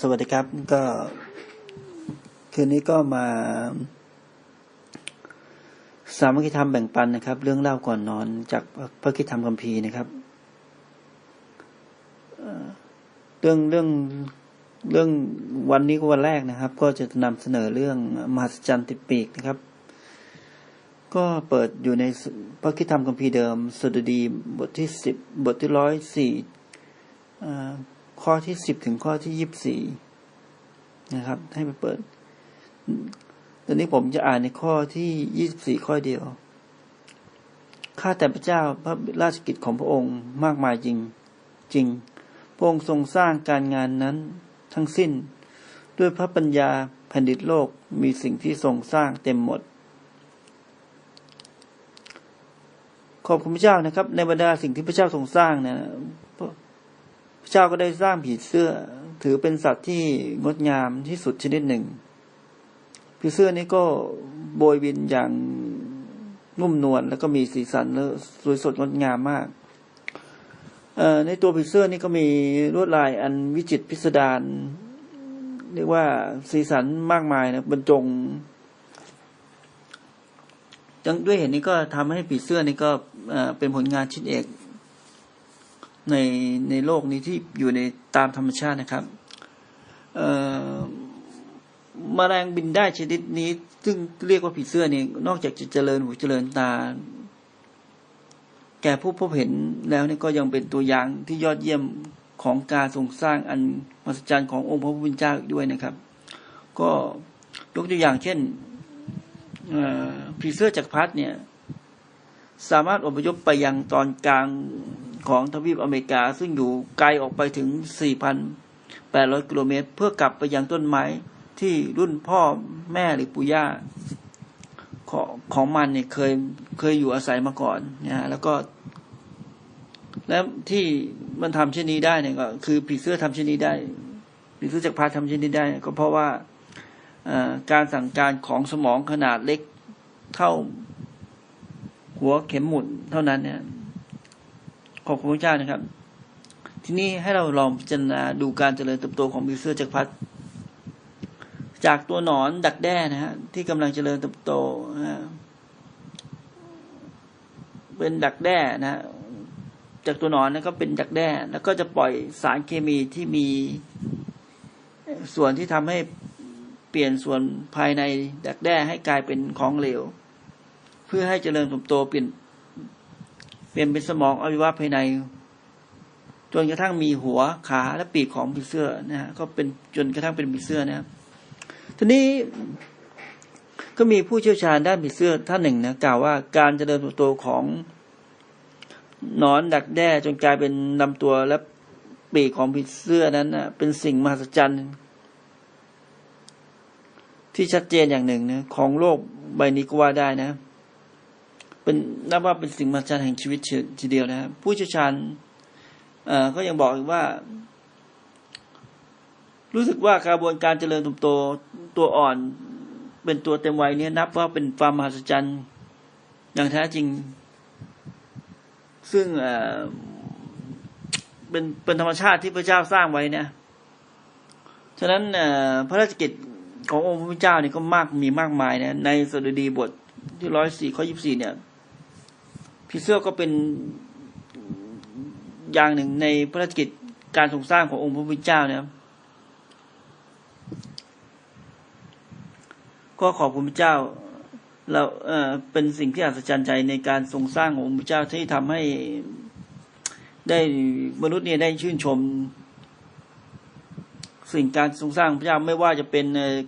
สวัสดีครับก็คืนนี้ก็มา สามัคคีธรรมแบ่งปันนะครับ เรื่องเล่าก่อนนอนจากพระคิดธรรมคัมภีร์นะครับเรื่องเรื่องเรื่องวันนี้ก็วันแรกนะครับ ก็จะนำเสนอเรื่องมหัศจรรย์ติดปีกนะครับ ก็เปิดอยู่ในพระคิดธรรมคัมภีร์เดิมสดุดีบทที่สิบบทที่ร้อยสี่ ข้อที่สิบถึงข้อที่ยี่สิบสี่นะครับ ให้ไปเปิด ตอนนี้ผมจะอ่านในข้อที่ยี่สิบสี่ข้อเดียว ข้าแต่พระเจ้าพระราชกิจของพระองค์มากมายจริงจริง พระองค์ทรงสร้างการงานนั้นทั้งสิ้น ด้วยพระปัญญาแผ่นดินโลกมีสิ่งที่ทรงสร้างเต็มหมดขอบคุณพระเจ้านะครับ ในบรรดาสิ่งที่พระเจ้าทรงสร้างเนี่ย พระเจ้าก็ได้สร้างผีเสื้อ ถือเป็นสัตว์ที่งดงามที่สุดชนิดหนึ่ง ผีเสื้อนี้ก็โบยบินอย่างนุ่มนวลแล้วก็มีสีสันและสวยสดงดงามมากในตัวผีเสื้อนี่ก็มีลวดลายอันวิจิตรพิสดารเรียกว่าสีสันมากมายนะบรรจงจังด้วยเหตุนี้ก็ทำให้ผีเสื้อนี่ก็เป็นผลงานชิ้นเอก ในในโลกนี้ที่อยู่ในตามธรรมชาตินะครับมแมลงบินได้ชนิดนี้ ซึ่งเรียกว่าผีเสื้อนี่นอกจากจะเจริญหูเจริญตา แก่ผู้พบเห็นแล้วนี่ก็ยังเป็นตัวอย่างที่ยอดเยี่ยมของการทรงสร้างอันมหัศจรรย์ขององค์พระผู้เป็นเจ้าอีกด้วยนะครับ ก็ยกตัวอย่างเช่นผีเสื้อจักรพรรดิเนี่ย สามารถอพยพไปยังตอนกลาง ของทวีปอเมริกา ซึ่งอยู่ไกลออกไปถึง 4,800 กิโลเมตร เพื่อกลับไปยังต้นไม้ที่รุ่นพ่อแม่หรือปู่ย่าของของมันเนี่ยเคยเคยอยู่อาศัยมาก่อนนะฮะแล้วก็ แล้วที่มันทำเช่นนี้ได้เนี่ยก็คือผีเสื้อทำเช่นนี้ได้ผีเสื้อจักรพรรดิทำเช่นนี้ได้ ก็เพราะว่าการสั่งการของสมองขนาดเล็กเท่าหัวเข็มหมุนเท่านั้นเนี่ย ขอบคุณพระเจ้านะครับ ทีนี้ให้เราลองพิจารณาดูการเจริญเติบโตของผีเสื้อจักรพรรดิจากตัวหนอนดักแด้นะฮะที่กำลังเจริญเติบโตนะฮะเป็นดักแด้นะฮะจากตัวหนอนนะก็เป็นดักแด้ แล้วก็จะปล่อยสารเคมีที่มีส่วนที่ทำให้เปลี่ยนส่วนภายในดักแด้ให้กลายเป็นของเหลว เพื่อให้เจริญเติบโตเปลี่ยน ลี่ยนเป็นสมองอวัยวะภายใน จนกระทั่งมีหัวขาและปีกของผีเสื้อนะฮะก็เป็นจนกระทั่งเป็นผีเสื้อนะครับทีนี้ก็มีผู้เชี่ยวชาญด้านผีเสื้อท่านหนึ่งนะกล่าวว่าการเจริญเติบโตของนอนดักแด้จนกลายเป็นลำตัวและปีกของผีเสื้อนั้นนะเป็นสิ่งมหัศจรรย์ที่ชัดเจนอย่างหนึ่งนะของโลกใบนี้ก็ว่าได้นะ เป็นนับว่าเป็นสิ่งมหัศจรรย์แห่งชีวิตทีเดียวนะครับผู้เชี่ยวชาญก็ยังบอกอีกว่า รู้สึกว่ากระบวนการเจริญเติบโตตัวอ่อน เป็นตัวเต็มวัยนี่ยนับว่าเป็นความมหัศจรรย์อย่างแท้จริง ซึ่งเป็นเป็นธรรมชาติที่พระเจ้าสร้างไว้นะฉะนั้นพระราชกิจขององค์พระเจ้านี่ก็มากมีมากมายนะในสดุดีบทที่ร้อยสี่ข้อยี่สี่เนี่ย พี่เสื้อก็เป็นอย่างหนึ่งในพระราชกิจการทรงสร้างขององค์พระพุทธเจ้านะครับก็ขอบคุณพระเจ้า เราเอ่อเป็นสิ่งที่อัศจรรย์ใจในการทรงสร้างขององค์พระเจ้าที่ทำให้ได้มนุษย์เนี่ยได้ชื่นชม สิ่งการทรงสร้างพระเจ้าไม่ว่าจะเป็น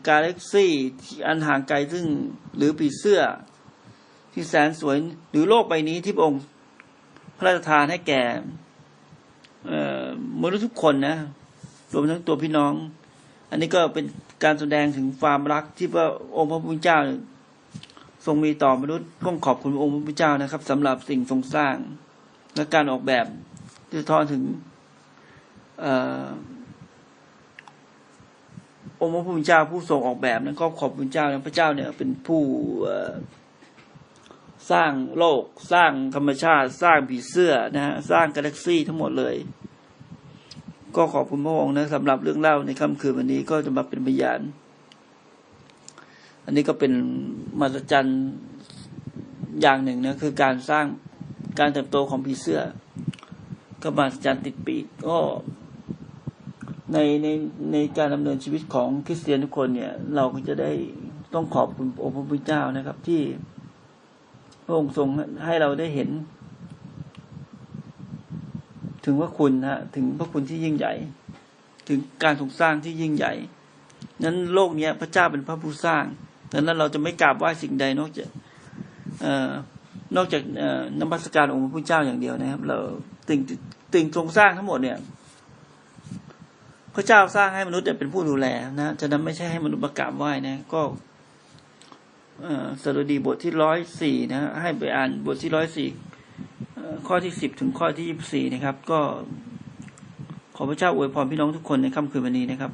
กาแล็กซี่ที่อันห่างไกลซึ่งหรือปีเสื้อ ที่แสนสวยหรือโลกใบนี้ที่พระองค์พระราชทานให้แก่มนุษย์ทุกคนนะรวมทั้งตัวพี่น้อง อันนี้ก็เป็นการแสดงถึงความรักที่พระองค์พระผู้เป็นเจ้า ทรงมีต่อมนุษย์ต้องขอบคุณองค์พระผู้เป็นเจ้านะครับสำหรับสิ่งทรงสร้าง และการออกแบบที่สะทอนถึงองค์พระผู้เป็นเจ้าผู้ทรงออกแบบนั้นก็ขอบคุณเจ้านะพระเจ้าเนี่ยเป็นผู้ สร้างโลก สร้างธรรมชาติ สร้างผีเสื้อนะฮะสร้างกาแล็กซี่ทั้งหมดเลย ก็ขอบคุณพระองค์นะสำหรับเรื่องเล่าในค่ำคืนวันนี้ก็จะมาเป็นพยาน อันนี้ก็เป็นมหัศจรรย์อย่างหนึ่งนะคือการสร้างการเติบโตของผีเสื้อ ก็มหัศจรรย์ติดปีกก็ในในในการดำเนินชีวิตของคริสเตียนทุกคนเนี่ย เราก็จะได้ต้องขอบคุณองค์พระผู้เป็นเจ้านะครับที่ ระองค์ทรงให้เราได้เห็น ถึงว่าคุณนะฮะถึงพระคุณที่ยิ่งใหญ่ ถึงการทรงสร้างที่ยิ่งใหญ่ นั้นโลกเนี้ย พระเจ้าเป็นพระผู้สร้างดังนั้นเราจะไม่กราบไหว้สิ่งใดนอกจากออนอกจากเอ่อนมัสการองค์พระผู้เจ้าอย่างเดียวนะครับ เราติ่งติ่งทรงสร้างทั้งหมดเนี่ย พระเจ้าสร้างให้มนุษย์เป็นผู้ดูแลนะฉะนั้นไม่ใช่ให้มนุษย์มากราบไหว้นะ ก็ สดุดีบทที่ร้อยสี่นะให้ไปอ่านบทที่ร้อยสี่ข้อที่สิบถึงข้อที่ยี่สิบสี่นะครับ ก็ขอพระเจ้าอวยพรพี่น้องทุกคนในค่ำคืนวันนี้นะครับ